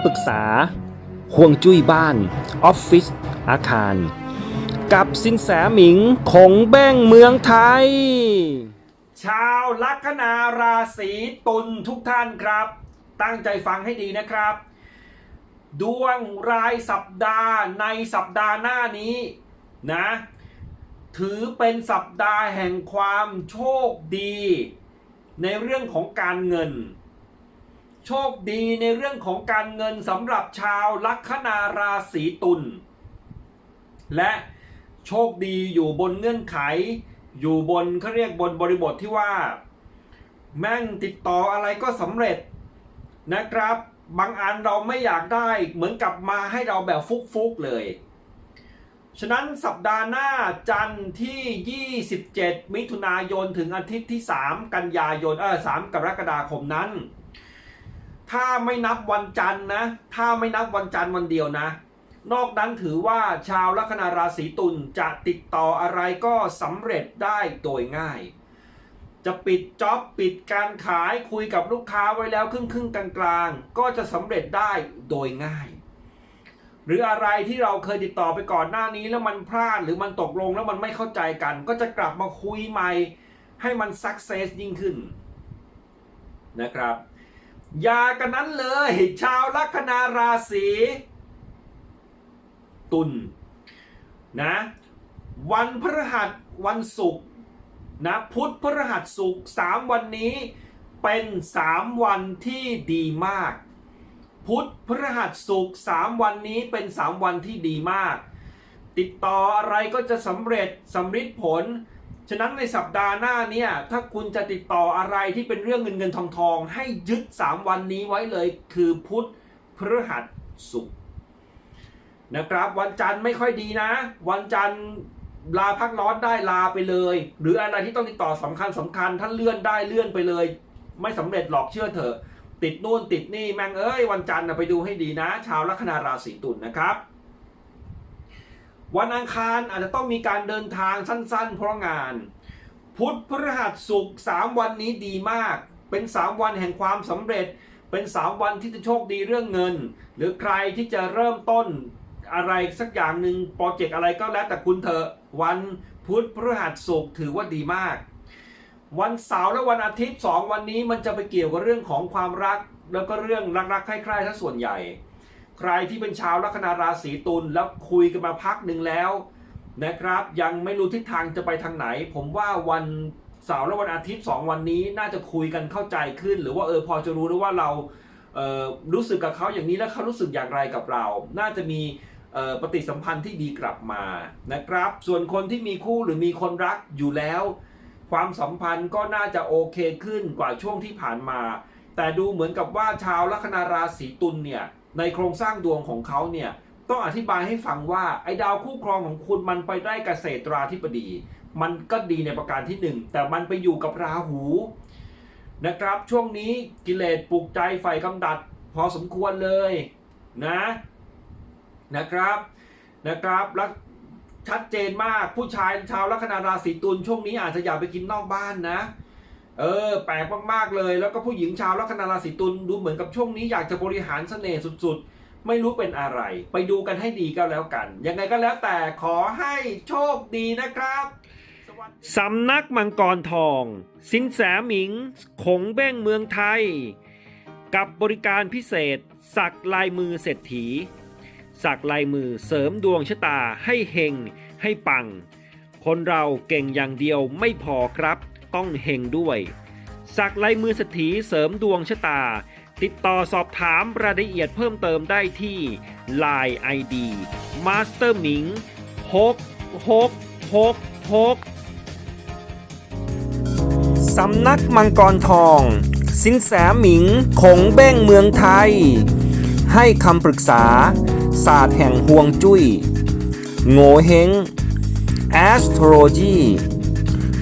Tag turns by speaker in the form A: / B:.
A: ำปรึกษาห่วงจุ้ยบ้าน ออฟฟิศอาคาร กับสินแสหมิงคงแบ้งเมืองไทย ชาวลัคนาราศีตุลทุกท่านครับ ตั้งใจฟังให้ดีนะครับ ดวงรายสัปดาห์ในสัปดาห์หน้านี้นะ ถือเป็นสัปดาห์แห่งความโชคดี ในเรื่องของการเงิน โชคดีในเรื่องของการเงินสำหรับชาวลัคนาราศีตุลและโชคดีอยู่บนเงื่อนไข อยู่บนเขาเรียกบนบริบทที่ว่า แม่งติดต่ออะไรก็สำเร็จนะครับ บางอันเราไม่อยากได้เหมือนกับมาให้เราแบบฟุกๆเลย ฉะนั้นสัปดาห์หน้าจันทร์ที่ 27 มิถุนายนถึงอาทิตย์ที่ 3 กันยายนเออ3กรกฎาคมนั้น ถ้าไม่นับวันจันทร์นะ ถ้าไม่นับวันจันทร์วันเดียวนะ นอกนั้นถือว่าชาวลัคนาราศีตุลจะติดต่ออะไรก็สำเร็จได้โดยง่าย จะปิดจ็อบปิดการขายคุยกับลูกค้าไว้แล้วครึ่งครึ่งๆกลางๆก็จะสำเร็จได้โดยง่าย หรืออะไรที่เราเคยติดต่อไปก่อนหน้านี้แล้วมันพลาดหรือมันตกลงแล้วมันไม่เข้าใจกัน ก็จะกลับมาคุยใหม่ให้มันสักเซสยิ่งขึ้นนะครับ อย่ากันนั้นเลย ชาวลัคนาราศีตุลนะ วันพฤหัสวันศุกร์นะพุธพฤหัสศุกร์สามวันนี้เป็นสามวันที่ดีมาก พุธพฤหัสศุกร์สามวันนี้เป็นสามวันที่ดีมาก ติดต่ออะไรก็จะสำเร็จสำฤทธิ์ผล ฉะนั้นในสัปดาห์หน้าเนี่ยถ้าคุณจะติดต่ออะไรที่เป็นเรื่องเงินเงินทองทองให้ยึด 3 วันนี้ไว้เลยคือพุธพฤหัสศุกร์นะครับ วันจันทร์ไม่ค่อยดีนะ วันจันทร์ลาพักร้อนได้ลาไปเลย หรืออะไรที่ต้องติดต่อสำคัญสำคัญถ้าเลื่อนได้เลื่อนไปเลย ไม่สำเร็จหรอกเชื่อเถอะ ติดนู่นติดนี่แม่งเอ้ยวันจันทร์ไปดูให้ดีนะ ชาวลัคนาราศีตุลนะครับ วันอังคารอาจจะต้องมีการเดินทางสั้นๆ เพราะงาน พุธพฤหัสศุกร์สามวันนี้ดีมาก เป็นสามวันแห่งความสำเร็จ เป็นสามวันที่จะโชคดีเรื่องเงิน หรือใครที่จะเริ่มต้นอะไรสักอย่างหนึ่งโปรเจกต์อะไรก็แล้วแต่คุณเถอะวันพุธพฤหัสศุกร์ถือว่าดีมาก วันเสาร์และวันอาทิตย์สองวันนี้มันจะไปเกี่ยวกับเรื่องของความรัก แล้วก็เรื่องรักๆใคร่ๆถ้าส่วนใหญ่ ใครที่เป็นชาวลัคนาราศีตุลแล้วคุยกันมาพักหนึ่งแล้วนะครับ ยังไม่รู้ทิศทางจะไปทางไหน ผมว่าวันเสาร์และวันอาทิตย์สองวันนี้น่าจะคุยกันเข้าใจขึ้น หรือว่าเออพอจะรู้แล้วว่าเราเออรู้สึกกับเขาอย่างนี้แล้วเขารู้สึกอย่างไรกับเรา น่าจะมีออปฏิสัมพันธ์ที่ดีกลับมานะครับ ส่วนคนที่มีคู่หรือมีคนรักอยู่แล้ว ความสัมพันธ์ก็น่าจะโอเคขึ้นกว่าช่วงที่ผ่านมา แต่ดูเหมือนกับว่าชาวลัคนาราศีตุลเนี่ย ในโครงสร้างดวงของเขาเนี่ยต้องอธิบายให้ฟังว่าไอ้ดาวคู่ครองของคุณมันไปได้เกษตราธิบดี มันก็ดีในประการที่หนึ่งแต่มันไปอยู่กับราหูนะครับ ช่วงนี้กิเลสปลุกใจไฟกำดัด พอสมควรเลยนะนะครับนะครับแล้วชัดเจนมากผู้ชายชาวลัคนาราศีตุลช่วงนี้อาจจะอยากไปกินนอกบ้านนะ เออ แปลกมากๆเลย แล้วก็ผู้หญิงชาวลัคนาราศีตุลดูเหมือนกับช่วงนี้อยากจะบริหารเสน่ห์สุดๆ ไม่รู้เป็นอะไร ไปดูกันให้ดีก็แล้วกัน ยังไงก็แล้วแต่ขอให้โชคดีนะครับสำนักมังกรทอง สินแสหมิงคงเบ้งเมืองไทย กับบริการพิเศษ สักลายมือเศรษฐี สักลายมือเสริมดวงชะตาให้เฮงให้ปัง คนเราเก่งอย่างเดียวไม่พอครับ ต้องเฮงด้วย สักลายมือเศรษฐีเสริมดวงชะตา ติดต่อสอบถามรายละเอียดเพิ่มเติมได้ที่ Line ID Master หมิง6 6 6 6สำนักมังกรทอง สินแสหมิงคงเบ้งเมืองไทย ให้คำปรึกษา ศาสตร์แห่งห่วงจุย้ยโง่เฮง astrology